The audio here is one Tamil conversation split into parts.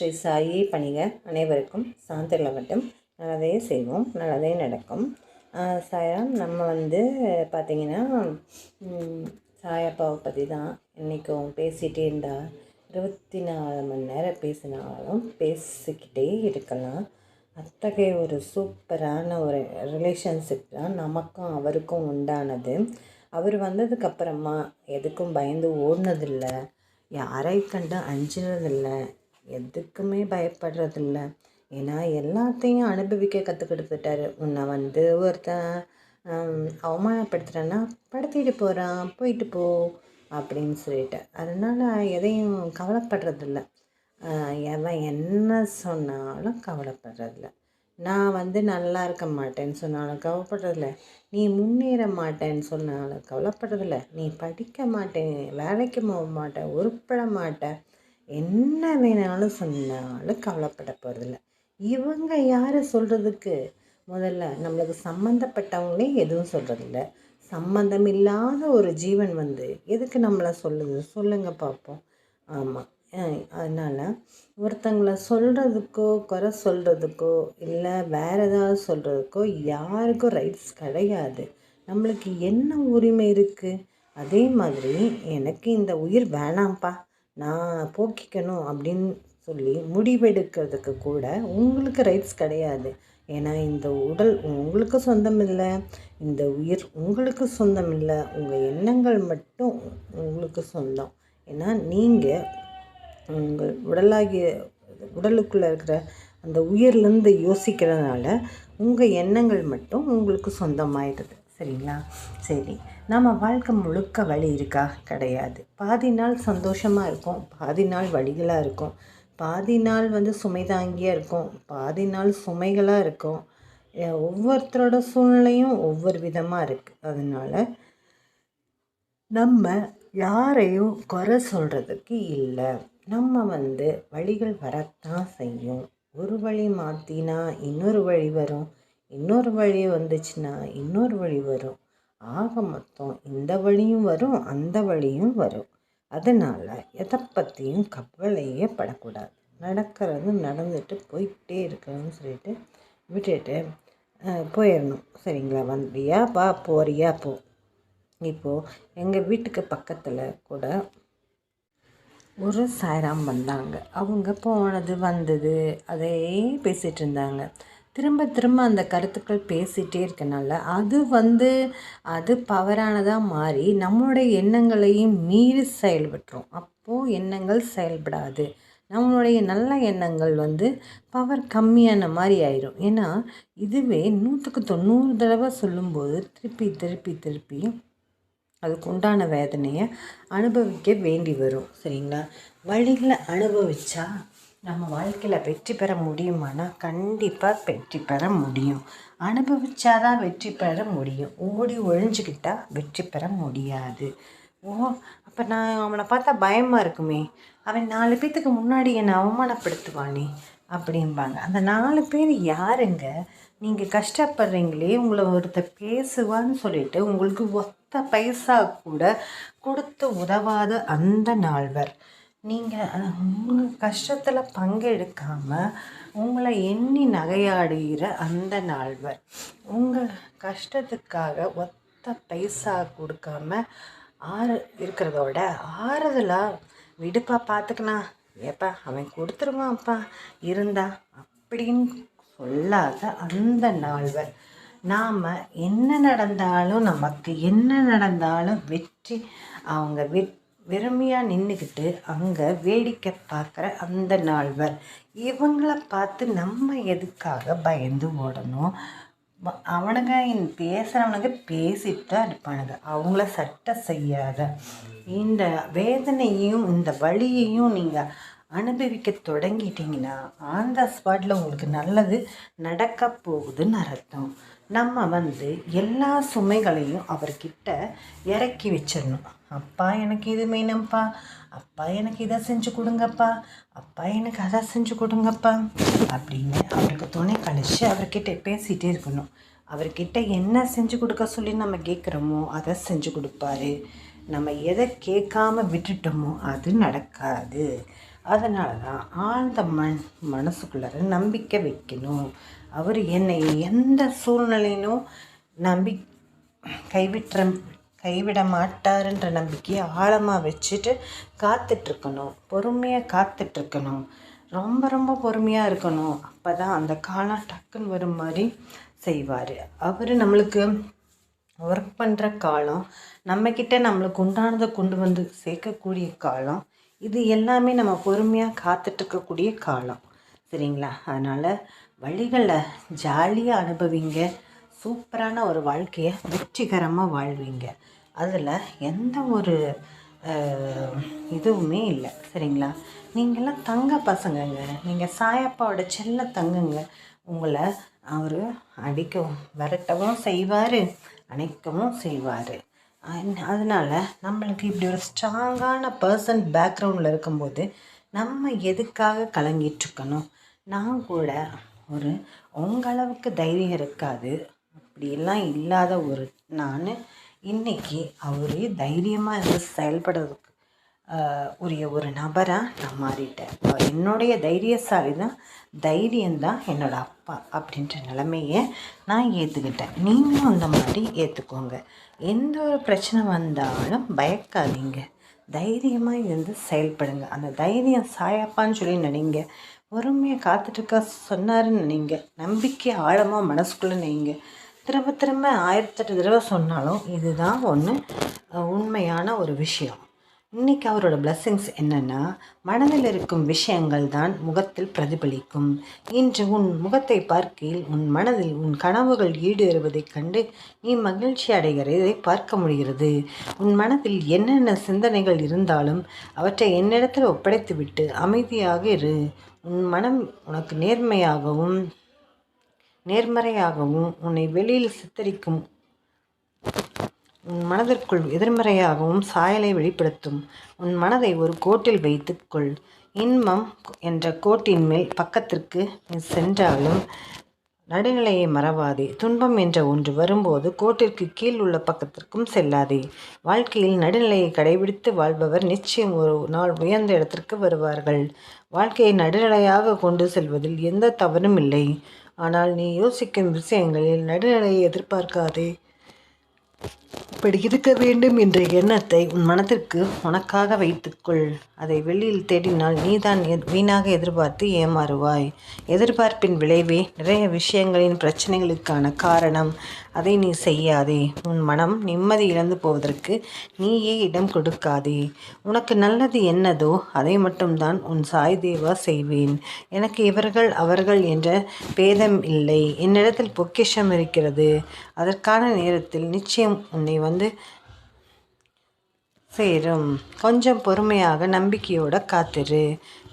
ஸ்ரீ சாயி பணிக அனைவருக்கும் சாந்திரலவட்டம் நல்லதே செய்வோம் நல்லதே நடக்கும். சாயம் நம்ம வந்து பார்த்திங்கன்னா சாயப்பாவை பற்றி தான் இன்றைக்கும் பேசிகிட்டே இருந்தால் இருபத்தி நாலு மணி நேரம் பேசினாலும் பேசிக்கிட்டே இருக்கலாம். அத்தகைய ஒரு சூப்பரான ஒரு ரிலேஷன்ஷிப் தான் நமக்கும் அவருக்கும் உண்டானது. அவர் வந்ததுக்கப்புறமா எதுக்கும் பயந்து ஓடினதில்லை யாரை கண்டு அஞ்சினதில்லை எதுக்குமே பயப்படுறதில்ல. ஏன்னா எல்லாத்தையும் அனுபவிக்க கற்றுக்கிட்டுட்டாரு உன்னை வந்து ஒருத்தன் அவமானப்படுத்துகிறேன்னா படுத்திட்டு போகிறான் போயிட்டு போ அப்படின்னு சொல்லிட்டு அதனால் எதையும் கவலைப்படுறதில்ல. எவன் என்ன சொன்னாலும் கவலைப்படுறதில்ல. நான் வந்து நல்லா இருக்க மாட்டேன்னு சொன்னாலும் கவலைப்படுறதில்ல. நீ முன்னேற மாட்டேன்னு சொன்னாலும் கவலைப்படுறதில்ல. நீ படிக்க மாட்டேன் வேலைக்கு போக மாட்டேன் உருப்பட மாட்டேன் என்ன வேணாலும் சொன்னாலும் கவலைப்பட போகிறதில்ல இவங்க யார் சொல்கிறதுக்கு முதல்ல நம்மளுக்கு சம்மந்தப்பட்டவங்களே எதுவும் சொல்கிறதில்ல சம்மந்தம் இல்லாத ஒரு ஜீவன் வந்து எதுக்கு நம்மளை சொல்லுது? சொல்லுங்கள் பார்ப்போம் ஆமாம் அதனால் ஒருத்தங்கள சொல்கிறதுக்கோ குறை சொல்கிறதுக்கோ இல்லை வேறு ஏதாவது சொல்கிறதுக்கோ யாருக்கும் ரைட்ஸ் கிடையாது. நம்மளுக்கு என்ன உரிமை இருக்குது அதே மாதிரி எனக்கு இந்த உயிர் வேணாம்ப்பா. நான் போக்கிக்கணும் அப்படின்னு சொல்லி முடிவெடுக்கிறதுக்கு கூட உங்களுக்கு ரைட்ஸ் கிடையாது. ஏன்னா இந்த உடல் உங்களுக்கு சொந்தம் இல்லை இந்த உயிர் உங்களுக்கு சொந்தம் இல்லை உங்கள் எண்ணங்கள் மட்டும் உங்களுக்கு சொந்தம். ஏன்னா நீங்கள் உங்கள் உடலாகிய உடலுக்குள்ளே இருக்கிற அந்த உயிர்லேருந்து யோசிக்கிறதுனால உங்கள் எண்ணங்கள் மட்டும் உங்களுக்கு சொந்தமாயிடுது. சரிங்களா? சரி. நம்ம வாழ்க்கை முழுக்க வழி இருக்கா? கிடையாது. பாதி நாள் சந்தோஷமாக இருக்கும். பாதி நாள் வழிகளாக இருக்கும். பாதி நாள் வந்து சுமை தாங்கியாக இருக்கும். பாதி நாள் சுமைகளாக இருக்கும். ஒவ்வொருத்தரோட சூழ்நிலையும் ஒவ்வொரு விதமாக இருக்குது அதனால் நம்ம யாரையும் குறை சொல்கிறதுக்கு இல்லை. நம்ம வந்து வழிகள் வரத்தான் செய்யும். ஒரு வழி மாற்றினா இன்னொரு வழி வரும். இன்னொரு வழி வந்துச்சுன்னா இன்னொரு வழி வரும். ஆக மொத்தம் இந்த வழியும் வரும் அந்த வழியும் வரும். அதனால் எதை பற்றியும் கவலையே படக்கூடாது. நடக்கிறது நடந்துட்டு போய்கிட்டே இருக்கணும்னு சொல்லிட்டு விட்டுட்டு போயிடணும் சரிங்களா? வந்தியா? பா போறியா? போ. இப்போது எங்கள் வீட்டுக்கு பக்கத்தில் கூட ஒரு சாயராம் வந்தாங்க. அவங்க போனது வந்தது அதே பேசிகிட்டு இருந்தாங்க. திரும்ப திரும்ப அந்த கருத்துக்கள் பேசிகிட்டே இருக்கனால அது வந்து அது பவரானதாக மாறி நம்மளுடைய எண்ணங்களையும் மீறி செயல்பட்டுரும். அப்போது எண்ணங்கள் செயல்படாது. நம்மளுடைய நல்ல எண்ணங்கள் வந்து பவர் கம்மியான மாதிரி ஆயிரும். ஏன்னா இதுவே நூற்றுக்கு தொண்ணூறு தடவை சொல்லும்போது திருப்பி திருப்பி திருப்பி அதுக்கு உண்டான வேதனையை அனுபவிக்க வேண்டி வரும். சரிங்களா? வழிகளை அனுபவிச்சா நம்ம வாழ்க்கையில் வெற்றி பெற முடியுமானா கண்டிப்பாக வெற்றி பெற முடியும். அனுபவிச்சாதான் வெற்றி பெற முடியும். ஓடி ஒழிஞ்சுக்கிட்டால் வெற்றி பெற முடியாது. ஓ அப்போ நான் அவனை பார்த்தா பயமாக இருக்குமே. அவன் நாலு பேர்த்துக்கு முன்னாடி என்னை அவமானப்படுத்துவானே அப்படிம்பாங்க. அந்த நாலு பேர் யாருங்க? நீங்கள் கஷ்டப்படுறீங்களே உங்களை ஒருத்தர் பேசுவான்னு சொல்லிட்டு உங்களுக்கு ஒத்த பைசா கூட கொடுத்து உதவாத அந்த நால்வர். நீங்கள் உங்கள் கஷ்டத்தில் பங்கெடுக்காமல் உங்களை எண்ணி நகையாடுகிற அந்த நால்வர் உங்கள் கஷ்டத்துக்காக ஒத்த பைசா கொடுக்காம ஆறு இருக்கிறதோட ஆறுதலாக விடுப்பா பார்த்துக்கலாம் ஏப்பா அவன் கொடுத்துருவான்ப்பா இருந்தா அப்படின்னு சொல்லாத அந்த நால்வர். நாம் என்ன நடந்தாலும் நமக்கு என்ன நடந்தாலும் வெற்றி அவங்க வெற்றி வெறுமையாக நின்றுக்கிட்டு அங்கே வேடிக்கை பார்க்குற அந்த நால்வர். இவங்கள பார்த்து நம்ம எதுக்காக பயந்து ஓடணும்? அவனுங்க பேசுகிறவனுங்க பேசிட்டு தான் இருப்பானுங்க. அவங்கள சட்டை செய்யாத. இந்த வேதனையும் இந்த வழியையும் நீங்கள் அனுபவிக்க தொடங்கிட்டீங்கன்னா ஆன் த ஸ்பாட்டில் உங்களுக்கு நல்லது நடக்க போகுதுன்னு அர்த்தம். நம்ம வந்து எல்லா சுமைகளையும் அவர்கிட்ட இறக்கி வச்சிடணும். அப்பா எனக்கு இது வேணும்ப்பா அப்பா எனக்கு இதை செஞ்சு கொடுங்கப்பா. அப்பா எனக்கு அதை செஞ்சு கொடுங்கப்பா. அப்படின்னு அவருக்கு துணை கழிச்சு அவர்கிட்ட பேசிகிட்டே இருக்கணும். அவர்கிட்ட என்ன செஞ்சு கொடுக்க சொல்லி நம்ம கேட்குறோமோ அதை செஞ்சு கொடுப்பாரு. நம்ம எதை கேட்காம விட்டுட்டோமோ அது நடக்காது. அதனால தான் ஆழ்ந்த மண் மனசுக்குள்ளார நம்பிக்கை வைக்கணும். அவர் என்னை எந்த சூழ்நிலையிலும் நம்பி கைவிட்டுற கைவிட மாட்டாருன்ற நம்பிக்கையை ஆழமாக வச்சுட்டு காத்துட்ருக்கணும். பொறுமையாக காத்துட்ருக்கணும். ரொம்ப ரொம்ப பொறுமையாக இருக்கணும். அப்போ தான் அந்த காலம் டக்குன்னு வரும் மாதிரி செய்வார். அவர் நம்மளுக்கு ஒர்க் பண்ணுற காலம் நம்மக்கிட்ட நம்மளுக்கு உண்டானதை கொண்டு வந்து சேர்க்கக்கூடிய காலம் இது எல்லாமே நம்ம பொறுமையாக காத்துட்ருக்கக்கூடிய காலம். சரிங்களா? அதனால் வழிகளை ஜாலியாக அனுபவிங்க. சூப்பரான ஒரு வாழ்க்கையை வெற்றிகரமாக வாழ்வீங்க. அதில் எந்த ஒரு இதுவுமே இல்லை. சரிங்களா? நீங்களாம் தங்க பசங்கங்க. நீங்கள் சாயப்பாவோட செல்ல தங்குங்க. உங்களை அவர் அடிக்கவும் விரட்டவும் செய்வார். அணைக்கவும் செய்வார். அதனால் நம்மளுக்கு இப்படி ஒரு ஸ்ட்ராங்கான பர்சன் பேக்ரவுண்டில் இருக்கும்போது நம்ம எதுக்காக கலங்கிட்டுருக்கணும் நான் கூட ஒரு உங்களவுக்கு தைரியம் இருக்காது. அப்படியெல்லாம் இல்லாத ஒரு நான் இன்றைக்கி அவரே தைரியமாக இருந்து செயல்படுறதுக்கு உரிய ஒரு நபராக நான் மாறிட்டேன். என்னுடைய தைரியசாலி தான் தைரியம்தான் என்னோடய அப்பா அப்படின்ற நிலமையை நான் ஏற்றுக்கிட்டேன் நீங்களும் அந்த மாதிரி ஏற்றுக்கோங்க எந்த ஒரு பிரச்சனை வந்தாலும் பயக்காதீங்க. தைரியமாக இருந்து செயல்படுங்க. அந்த தைரியம் சாயப்பான்னு சொல்லி நினைங்க. பொறுமையாக காத்துட்ருக்க சொன்னாருன்னு நினைங்க. நம்பிக்கை ஆழமாக மனசுக்குள்ளே நினைங்க. திரும்ப திரும்ப ஆயிரத்தெட்டு தடவை சொன்னாலும் இதுதான் ஒன்று உண்மையான ஒரு விஷயம். இன்றைக்கி அவரோட பிளஸ்ஸிங்ஸ் என்னென்னா மனதில் இருக்கும் விஷயங்கள் தான் முகத்தில் பிரதிபலிக்கும். இன்று உன் முகத்தை பார்க்கையில் உன் மனதில் உன் கனவுகள் ஈடேறுவதைக் கண்டு நீ மகிழ்ச்சி அடைகிறதை பார்க்க முடிகிறது. உன் மனதில் என்னென்ன சிந்தனைகள் இருந்தாலும் அவற்றை என்னிடத்தில் ஒப்படைத்துவிட்டு அமைதியாக இரு. உன் மனம் உனக்கு நேர்மையாகவும் நேர்மறையாகவும் உன்னை வெளியில் சித்தரிக்கும். உன் மனதிற்குள் எதிர்மறையாகவும் சாயலை வெளிப்படுத்தும். உன் மனதை ஒரு கோட்டில் வைத்துக்கொள். இன்பம் என்ற கோட்டின் மேல் பக்கத்திற்கு சென்றாலும் நடுநிலையை மறவாதே. துன்பம் என்ற ஒன்று வரும்போது கோட்டிற்கு கீழ் உள்ள பக்கத்திற்கும் செல்லாதே. வாழ்க்கையில் நடுநிலையை கடைபிடித்து வாழ்பவர் நிச்சயம் ஒரு நாள் உயர்ந்த இடத்திற்கு வருவார்கள். வாழ்க்கையை நடுநிலையாக கொண்டு செல்வதில் எந்த தவறும் இல்லை. ஆனால் நீ யோசிக்கும் விஷயங்களில் நடுநிலையை எதிர்பார்க்காதே. இப்படி இருக்க வேண்டும் என்ற எண்ணத்தை உன் மனத்திற்கு உனக்காக வைத்துக்கொள். அதை வெளியில் தேடினால் நீதான் வீணாக எதிர்பார்த்து ஏமாறுவாய். எதிர்பார்ப்பின் விளைவே நிறைய விஷயங்களின் பிரச்சனைகளுக்கான காரணம். அதை நீ செய்யாதே. உன் மனம் நிம்மதி இழந்து போவதற்கு நீயே இடம் கொடுக்காதே. உனக்கு நல்லது என்னதோ அதை மட்டும்தான் உன் சாய் தேவா செய்வேன். எனக்கு இவர்கள் அவர்கள் என்ற பேதம் இல்லை. என்னிடத்தில் பொக்கிஷம் இருக்கிறது. அதற்கான நேரத்தில் நிச்சயம் உன்னை வந்து சேரும். கொஞ்சம் பொறுமையாக நம்பிக்கையோட காத்திரு.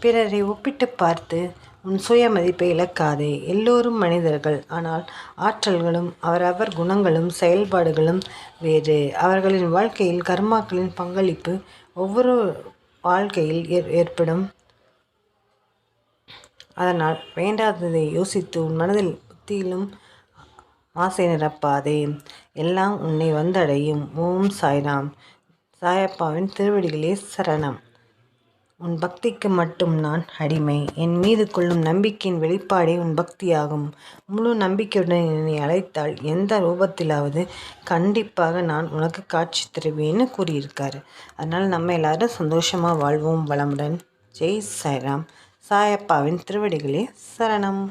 பிறரை ஒப்பிட்டு பார்த்து உன் சுயமதிப்பை இழக்காதே. எல்லோரும் மனிதர்கள். ஆனால் ஆற்றல்களும் அவரவர் குணங்களும் செயல்பாடுகளும் வேறு. அவர்களின் வாழ்க்கையில் கர்மாக்களின் பங்களிப்பு ஒவ்வொரு வாழ்க்கையில் ஏற்படும். அதனால் வேண்டாததை யோசித்து உன் மனதில் புத்தியிலும் ஆசை நிரப்பாதே. எல்லாம் உன்னை வந்தடையும். ஓம் சாய்ராம். சாயப்பாவின் திருவடிகளே சரணம். உன் பக்திக்கு மட்டும் நான் அடிமை. என் மீது கொள்ளும் நம்பிக்கையின் வெளிப்பாடே உன் பக்தியாகும். முழு நம்பிக்கையுடன் என்னை அழைத்தால் எந்த ரூபத்திலாவது கண்டிப்பாக நான் உனக்கு காட்சி தருவேன்னு கூறியிருக்காரு. அதனால் நம்ம எல்லாரும் சந்தோஷமாக வாழ்வோம் வளமுடன். ஜெய் சாய்ராம். சாயப்பாவின் திருவடிகளே சரணம்.